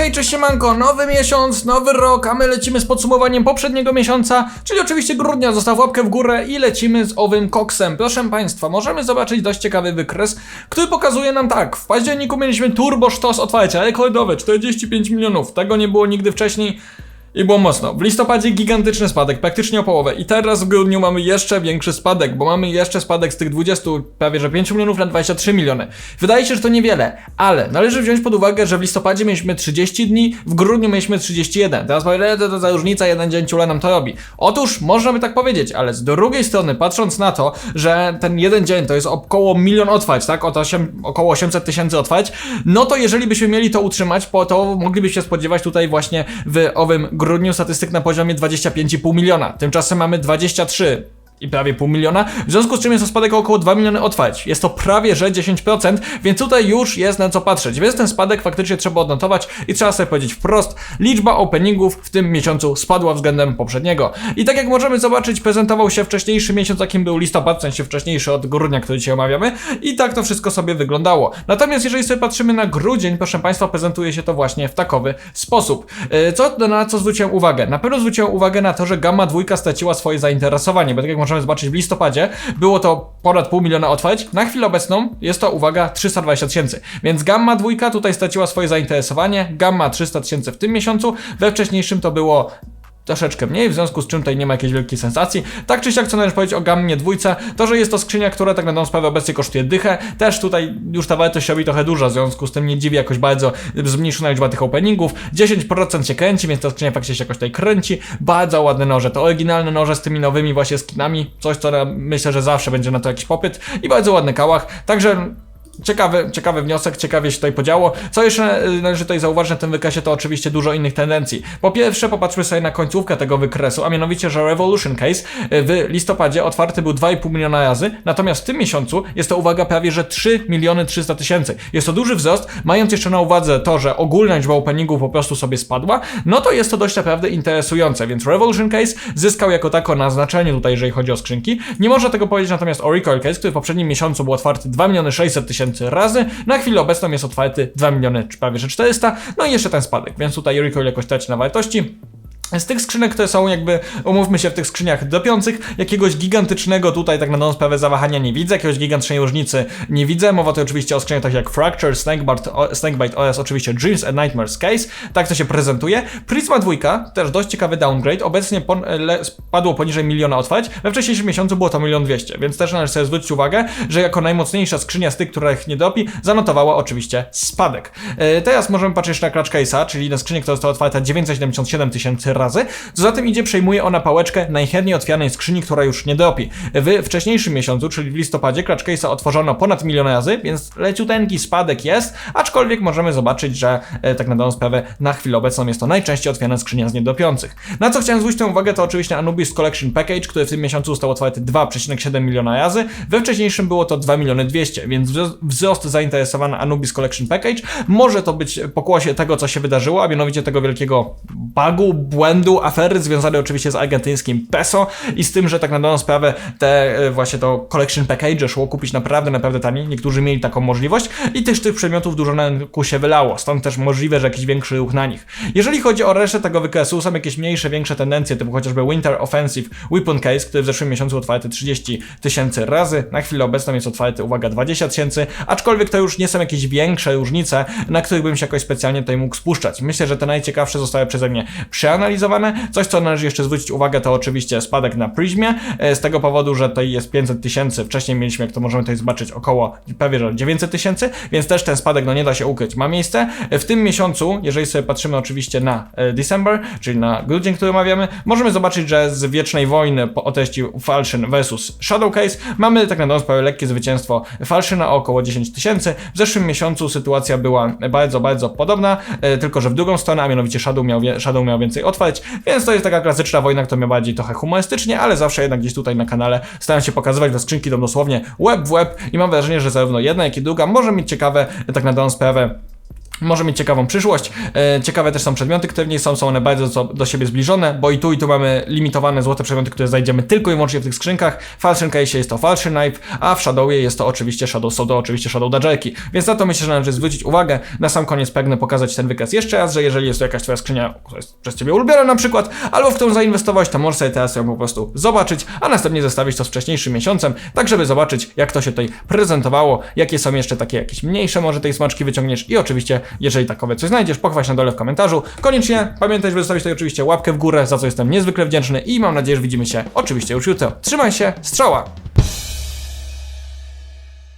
Hej, cześć siemanko, nowy miesiąc, nowy rok, a my lecimy z podsumowaniem poprzedniego miesiąca, czyli oczywiście grudnia, zostaw łapkę w górę i lecimy z owym koksem. Proszę Państwa, możemy zobaczyć dość ciekawy wykres, który pokazuje nam tak, w październiku mieliśmy turbo sztos otwarcia, rekordowe, 45 milionów, tego nie było nigdy wcześniej. I było mocno. W listopadzie gigantyczny spadek, praktycznie o połowę. I teraz w grudniu mamy jeszcze większy spadek, bo mamy jeszcze spadek z tych 20, prawie że 5 milionów na 23 miliony. Wydaje się, że to niewiele, ale należy wziąć pod uwagę, że w listopadzie mieliśmy 30 dni, w grudniu mieliśmy 31. Teraz powiedzę, to, to za różnica, jeden dzień ciula nam to robi. Otóż, można by tak powiedzieć, ale z drugiej strony, patrząc na to, że ten jeden dzień to jest około milion otwarć, tak? Od 8, około 800 tysięcy otwarć, no to jeżeli byśmy mieli to utrzymać, po to moglibyśmy się spodziewać tutaj właśnie w owym grudniu statystyk na poziomie 25,5 miliona. Tymczasem mamy 23 i prawie pół miliona, w związku z czym jest to spadek o około 2 miliony otwarć. Jest to prawie że 10%, więc tutaj już jest na co patrzeć. Więc ten spadek faktycznie trzeba odnotować i trzeba sobie powiedzieć wprost, liczba openingów w tym miesiącu spadła względem poprzedniego. I tak jak możemy zobaczyć, prezentował się wcześniejszy miesiąc, jakim był listopad, w sensie wcześniejszy od grudnia, który dzisiaj omawiamy i tak to wszystko sobie wyglądało. Natomiast jeżeli sobie patrzymy na grudzień, proszę Państwa, prezentuje się to właśnie w takowy sposób. Yy, Co, na co zwróciłem uwagę? Na pewno zwróciłem uwagę na to, że Gamma dwójka straciła swoje zainteresowanie, bo tak jak możemy zobaczyć w listopadzie, było to ponad pół miliona otwarć. Na chwilę obecną jest to, uwaga, 320 tysięcy. Więc Gamma dwójka tutaj straciła swoje zainteresowanie, Gamma 300 tysięcy w tym miesiącu, we wcześniejszym to było troszeczkę mniej, w związku z czym tutaj nie ma jakiejś wielkiej sensacji. Tak czy siak, co należy powiedzieć o gammie dwójce, to, że jest to skrzynia, która tak na sprawę obecnie kosztuje dychę, też tutaj już ta wartość się robi trochę duża, w związku z tym nie dziwi jakoś bardzo zmniejszona liczba tych openingów. 10% się kręci, więc ta skrzynia faktycznie się jakoś tutaj kręci. Bardzo ładne noże, to oryginalne noże z tymi nowymi właśnie skinami, coś co myślę, że zawsze będzie na to jakiś popyt i bardzo ładny kałach, także Ciekawy, ciekawy wniosek, ciekawie się tutaj podziało. Co jeszcze y, należy tutaj zauważyć na tym wykresie, to oczywiście dużo innych tendencji. Po pierwsze, popatrzmy sobie na końcówkę tego wykresu, a mianowicie, że Revolution Case y, w listopadzie otwarty był 2,5 miliona razy, natomiast w tym miesiącu jest to, uwaga, prawie że 3 miliony 300 tysięcy. Jest to duży wzrost, mając jeszcze na uwadze to, że ogólna liczba openingów po prostu sobie spadła, no to jest to dość naprawdę interesujące, więc Revolution Case zyskał jako tako na znaczeniu tutaj, jeżeli chodzi o skrzynki. Nie można tego powiedzieć natomiast o Recoil Case, który w poprzednim miesiącu był otwarty 2 miliony 600 tysięcy razy. Na chwilę obecną jest otwarty 2 miliony prawie że 400. No i jeszcze ten spadek, więc tutaj recoil jakoś traci na wartości. Z tych skrzynek, które są jakby, umówmy się, w tych skrzyniach dopiących, jakiegoś gigantycznego tutaj, tak na dobrą sprawę, zawahania nie widzę, jakiegoś gigantycznej różnicy nie widzę. Mowa tu oczywiście o skrzyniach takich jak Fracture, Snakebite, o- Snakebite oraz oczywiście Dreams and Nightmares Case. Tak to się prezentuje. Prisma 2, też dość ciekawy downgrade, obecnie pon, le, spadło poniżej miliona otwarć. We wcześniejszym miesiącu było to milion dwieście, więc też należy sobie zwrócić uwagę, że jako najmocniejsza skrzynia z tych, których nie dopi, zanotowała oczywiście spadek. E, teraz możemy patrzeć na Clutch Case'a, czyli na skrzynię, która została otwarta 977 tysięcy razy. Co za tym idzie, przejmuje ona pałeczkę najchętniej otwieranej skrzyni, która już nie dopi. W wcześniejszym miesiącu, czyli w listopadzie, Clutch Case'a otworzono ponad milion razy, więc leciuteńki spadek jest, aczkolwiek możemy zobaczyć, że e, tak na dobrą sprawę na chwilę obecną jest to najczęściej otwierana skrzynia z niedopiących. Na co chciałem zwrócić tę uwagę, to oczywiście Anubis Collection Package, który w tym miesiącu został otwarty 2,7 miliona razy. We wcześniejszym było to 2 miliony 200, więc wzrost- zainteresowania Anubis Collection Package może to być pokłosie tego, co się wydarzyło, a mianowicie tego wielkiego bugu, błędu, afery związanej oczywiście z argentyńskim peso i z tym, że tak na dobrą sprawę te e, właśnie to Collection Package szło kupić naprawdę, naprawdę taniej. Niektórzy mieli taką możliwość i też tych przedmiotów dużo na rynku się wylało, stąd też możliwe, że jakiś większy ruch na nich. Jeżeli chodzi o resztę tego wykresu, są jakieś mniejsze, większe tendencje, typu chociażby Winter Offensive Weapon Case, który w zeszłym miesiącu otwarty 30 tysięcy razy, na chwilę obecną jest otwarty, uwaga, 20 tysięcy, aczkolwiek to już nie są jakieś większe różnice, na których bym się jakoś specjalnie tutaj mógł spuszczać. Myślę, że te najciekawsze zostały przeze mnie przeanalizowane. Coś, co należy jeszcze zwrócić uwagę, to oczywiście spadek na Prismie, e, z tego powodu, że tutaj jest 500 tysięcy, wcześniej mieliśmy, jak to możemy tutaj zobaczyć, około prawie że 900 tysięcy, więc też ten spadek, no nie da się ukryć, ma miejsce. E, W tym miesiącu, jeżeli sobie patrzymy oczywiście na e, December, czyli na grudzień, który omawiamy, możemy zobaczyć, że z Wiecznej Wojny po treści Falchion vs Shadow Case mamy tak na dobrą sprawę lekkie zwycięstwo Falchiona o około 10 tysięcy. W zeszłym miesiącu sytuacja była bardzo, bardzo podobna, tylko że w drugą stronę, a mianowicie Shadow miał, Shadow miał więcej otwarć, więc to jest taka klasyczna wojna, która mnie bardziej trochę humorystycznie, ale zawsze jednak gdzieś tutaj na kanale staram się pokazywać, że skrzynki dosłownie łeb w łeb i mam wrażenie, że zarówno jedna, jak i druga może mieć ciekawe, tak na dobrą sprawę, może mieć ciekawą przyszłość. E, ciekawe też są przedmioty, które w niej są, są one bardzo do siebie zbliżone, bo i tu i tu mamy limitowane złote przedmioty, które znajdziemy tylko i wyłącznie w tych skrzynkach. W Falchion Case jest to Falchion Knife, a w Shadowie jest to oczywiście Shadow Sodo, oczywiście Shadow Dajelki. Więc na to myślę, że należy zwrócić uwagę. Na sam koniec pragnę pokazać ten wykaz jeszcze raz, że jeżeli jest to jakaś twoja skrzynia, która jest przez ciebie ulubiona na przykład, albo w którą zainwestowałeś, to możesz sobie teraz ją po prostu zobaczyć, a następnie zestawić to z wcześniejszym miesiącem, tak żeby zobaczyć, jak to się tutaj prezentowało, jakie są jeszcze takie jakieś mniejsze, może tej smaczki wyciągniesz i oczywiście, jeżeli takowe coś znajdziesz, pochwal się na dole w komentarzu. Koniecznie pamiętaj, żeby zostawić tutaj oczywiście łapkę w górę, za co jestem niezwykle wdzięczny i mam nadzieję, że widzimy się oczywiście już jutro. Trzymaj się, strzała!